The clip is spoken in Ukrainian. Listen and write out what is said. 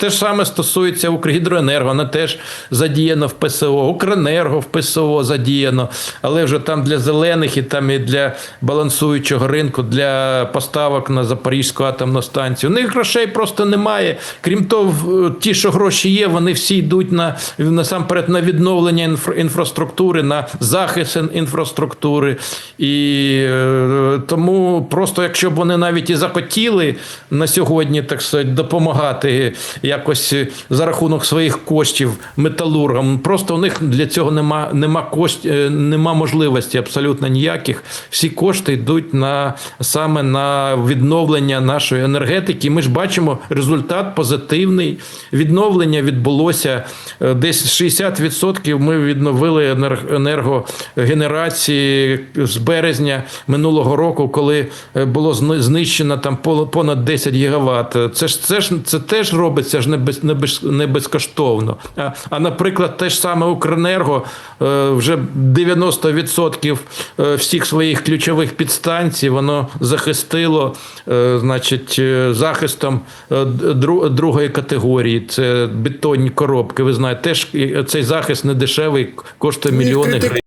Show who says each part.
Speaker 1: Те ж саме стосується Укргідроенерго, вона теж задіяно в ПСО, Укренерго в ПСО задіяно, але вже там для зелених і там і для балансуючого ринку, для поставок на Запорізьку атомну станцію. У них грошей просто немає. Крім того, ті, що гроші є, вони всі йдуть на насамперед на відновлення інфра- інфраструктури, на захист інфраструктури. І е, тому просто якщо б вони навіть і захотіли на сьогодні, так сказати, допомагати якось за рахунок своїх коштів металургам, просто у них для цього нема, нема кошт, е, нема можливості абсолютно ніяких. Всі кошти йдуть на саме на відновлення нашої енергетики. Ми ж бачимо результат позитивний. Відновлення відбулося е, десь 60% Ми відновили енерг- енергогенерації з березня минулого року, коли е, було знищено там понад 10 гігават. Це ж це ж це теж робиться ж не без не без не безкоштовно. А, а наприклад, те ж саме Укренерго е, вже 90% е, всіх своїх ключових підстанцій воно захистило, е, значить, захистом другої категорії. Це бетонні коробки. Ви знаєте, теж цей захист не дешевий, коштує
Speaker 2: Ну,
Speaker 1: мільйони гривень.